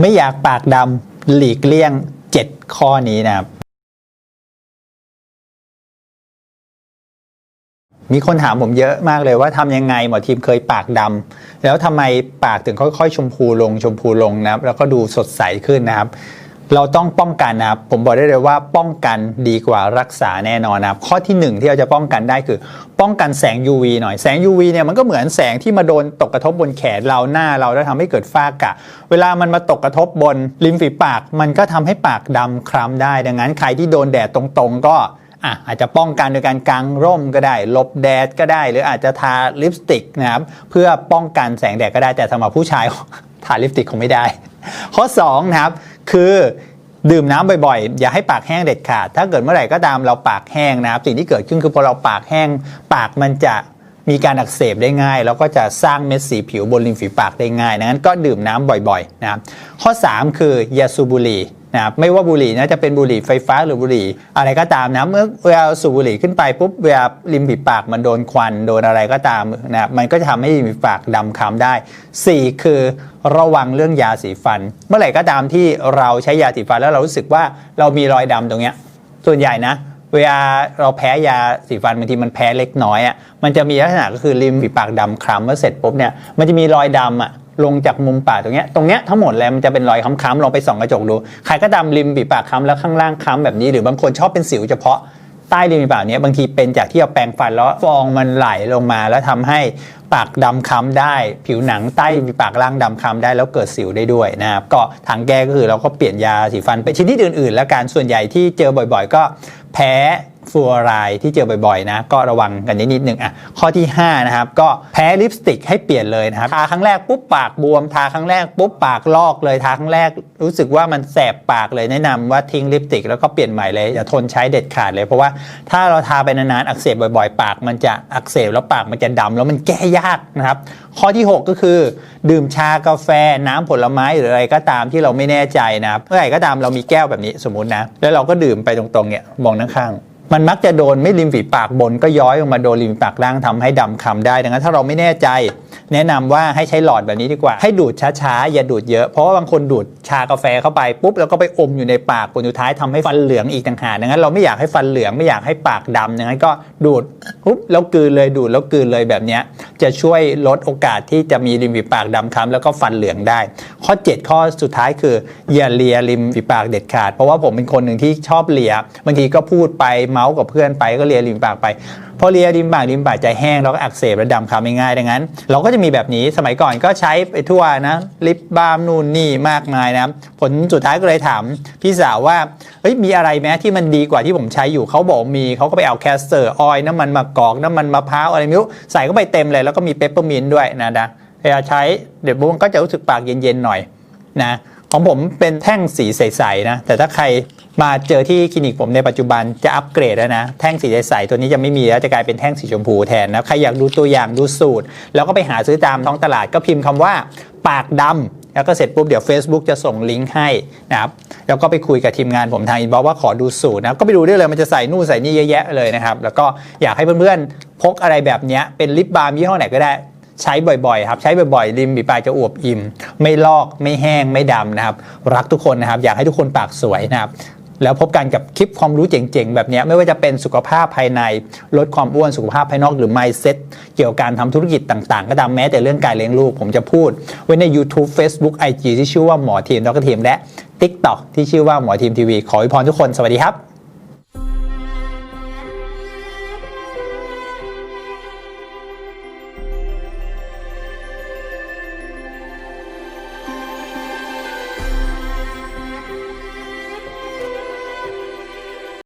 ไม่อยากปากดำหลีกเลี่ยง 7 ข้อนี้นะครับ มีคนถามผมเยอะมากเลยว่าทำยังไงหมอทีมเคยปากดำแล้วทำไมปากถึงค่อยๆ ชมพูลงชมพูลงนะครับ แล้วก็ดูสดใสขึ้นนะครับ เราต้องป้องกันนะครับ ผมบอกได้เลยว่าป้องกันดีกว่ารักษาแน่นอนนะครับ ข้อที่หนึ่งที่เราจะป้องกันได้คือ ป้องกันแสง UV หน่อยแสง UV เนี่ยมันก็เหมือนแสงที่มาโดนตกกระทบบนแขนเราหน้าเราแล้วทำให้เกิดฝ้ากระเวลามันมาตกกระทบบนริมฝีปาก มันก็ทำให้ปากดำคล้ำได้ ดังนั้นใครที่โดนแดดตรงๆ ก็อะอาจจะป้องกันโดยการกางร่มก็ได้หลบแดดก็ได้ หรืออาจจะทาลิปสติกนะครับเพื่อป้องกันแสงแดดก็ได้แต่สำหรับผู้ชายทาลิปสติกคงไม่ได้ ข้อ2นะครับ คือดื่มน้ำบ่อยๆ อย่าให้ปากแห้งเด็ดขาด ถ้าเกิดเมื่อไหร่ก็ตามเราปากแห้งนะครับ สิ่งที่เกิดขึ้นคือพอเราปากแห้ง ปากมันจะมีการอักเสบได้ง่าย แล้วก็จะสร้างเม็ดสีผิวบนริมฝีปากได้ง่ายดังนั้นก็ดื่มน้ำบ่อยๆนะครับข้อ 3 คืออยาสูบบุหรี่ นะครับไม่ว่าบุหรี่นะจะเป็นบุหรี่ไฟฟ้าหรือบุหรี่ อะไรก็ตามนะเมื่อเวลาสูบบุหรี่ขึ้นไปปุ๊บเวลาริมฝีปากมันโดนควันโดนอะไรก็ตามนะครับมันก็จะทำให้ริมฝีปากดำคล้ำได้ 4 คือระวังเรื่องยาสีฟัน เมื่อไหร่ก็ตามที่เราใช้ยาสีฟันแล้วเรารู้สึกว่าเรามีรอยดำตรงเนี้ยส่วนใหญ่นะเวลาเราแพ้ยาสีฟันบางทีมันแพ้เล็กน้อยอะมันจะมีลักษณะก็คือริมฝีปากดำคล้ำเมื่อเสร็จปุ๊บเนี่ยมันจะมีรอยดำอะ ลงจากมุมปากตรงเนี้ยตรงเนี้ยทั้งหมดเลยมันจะเป็นรอยค้ำๆลองไปส่องกระจกดูใครก็ดำริมฝีปากค้ำแล้วข้างล่างค้ำแบบนี้ หรือบางคนชอบเป็นสิวเฉพาะใต้ริมฝีปากเนี้ยบางทีเป็นจากที่เราแปรงฟันแล้วฟองมันไหลลงมาแล้วทำให้ปากดำค้ำได้ ผิวหนังใต้ริมฝีปากล่างดำค้ำได้แล้วเกิดสิวได้ด้วยนะครับก็ทางแก้ก็คือเราก็เปลี่ยนยาสีฟันไปชนิดอื่นๆ แล้วการส่วนใหญ่ที่เจอบ่อย ๆ ก็แพ้ ฟูออไรด์ที่เจอบ่อยๆนะก็ระวังกันนิดนิดนึงอะข้อที่ 5 นะครับ ก็แพ้ลิปสติกให้เปลี่ยนเลยนะครับ ทาครั้งแรกปุ๊บปากบวม ทาครั้งแรกปุ๊บปากลอกเลย ทาครั้งแรกรู้สึกว่ามันแสบปากเลยแนะนำว่าทิ้งลิปสติกแล้วก็เปลี่ยนใหม่เลยอย่าทนใช้เด็ดขาดเลย เพราะว่าถ้าเราทาไปนานๆอักเสบบ่อยๆ ปากมันจะอักเสบแล้วปากมันจะดำแล้วมันแก้ยากนะครับ ข้อที่ 6 ก็คือ ดื่มชากาแฟน้ำผลไม้หรืออะไรก็ตามที่เราไม่แน่ใจนะครับเมื่อไหร่ก็ตามเรามีแก้วแบบนี้สมมุตินะแล้วเราก็ดื่มไปตรงๆเนี่ยมองด้านข้าง มันมักจะโดนไม่ริมฝีปากบนก็ย้อยลงมาโดนริมฝีปากล่างทำให้ดำคำได้ ดังนั้นถ้าเราไม่แน่ใจ แนะนำว่าให้ใช้หลอดแบบนี้ดีกว่า ให้ดูดช้าๆ อย่าดูดเยอะ เพราะว่าบางคนดูดชากาแฟเข้าไปปุ๊บแล้วก็ไปอมอยู่ในปากผลสุดท้ายทำให้ฟันเหลืองอีกต่างหากดังนั้นเราไม่อยากให้ฟันเหลืองไม่อยากให้ปากดำดังนั้นก็ดูดปุ๊บแล้วกืนเลยดูดแล้วกืนเลยแบบนี้จะช่วยลดโอกาสที่จะมีริมฝีปากดำคล้ำแล้วก็ฟันเหลืองได้ ข้อ 7 ข้อสุดท้ายคืออย่าเลียริมฝีปากเด็ดขาด เพราะว่าผมเป็นคนหนึ่งที่ชอบเลียบางทีก็พูดไปมาส์กับเพื่อนไปก็เลียริมปากไปพอเลียริมปากริมปากจะแห้งแล้วก็อักเสบและดำคำง่ายๆดังนั้น เราก็จะมีแบบนี้สมัยก่อนก็ใช้ไปทั่วนะลิปบาล์มนู่นนี่มากมายนะผลสุดท้ายก็เลยถามพี่สาวว่าเฮ้ยมีอะไรไหมที่มันดีกว่าที่ผมใช้อยู่เขาบอกมีเขาก็ไปเอาแคสเตอร์ออยล์น้ำมันมะกอกน้ำมันมะพร้าวอะไรไม่รู้ใส่เข้าไปเต็มเลยแล้วก็มีเปปเปอร์มินด้วยนะนะเวลาใช้เดี๋ยวมันก็จะรู้สึกปากเย็นๆหน่อยนะของผมเป็นแท่งสีใสๆนะแต่ถ้าใคร มาเจอที่คลินิกผมในปัจจุบันจะอัปเกรดแล้วนะ แท่งสีใสๆตัวนี้จะไม่มีแล้วจะกลายเป็นแท่งสีชมพูแทนนะใครอยากดูตัวอย่างดูสูตร แล้วก็ไปหาซื้อตามท้องตลาดก็พิมพ์คำว่าปากดำแล้วก็เสร็จปุ๊บเดี๋ยว Facebook จะส่งลิงก์ให้นะครับแล้วก็ไปคุยกับทีมงานผมทางอินบ็อกว่าขอดูสูตรนะก็ไปดูได้เลยมันจะใส่นู่นใส่นี่เยอะแยะเลยนะครับ แล้วก็อยากให้เพื่อนๆพกอะไรแบบนี้เป็นลิปบาล์มยี่ห้อไหนก็ได้ใช้บ่อยๆครับใช้บ่อยๆริมฝีปากจะอวบอิ่ม ไม่ลอกไม่แห้งไม่ดำนะครับ รักทุกคนนะครับ อยากให้ทุกคนปากสวยนะครับ แล้วพบกันกับคลิปความรู้เจ๋งๆ แบบนี้ไม่ว่าจะเป็นสุขภาพภายใน ลดความอ้วนสุขภาพภายนอกหรือ mindset เกี่ยวกับการทำธุรกิจต่างๆ ก็ตามแม้แต่เรื่องการเลี้ยงลูก ผมจะพูด ไว้ใน YouTube Facebook IG ที่ชื่อว่าหมอทีมดรทีมและ TikTok ที่ชื่อว่าหมอทีมทีวีขออวยพรทุกคนสวัสดีครับ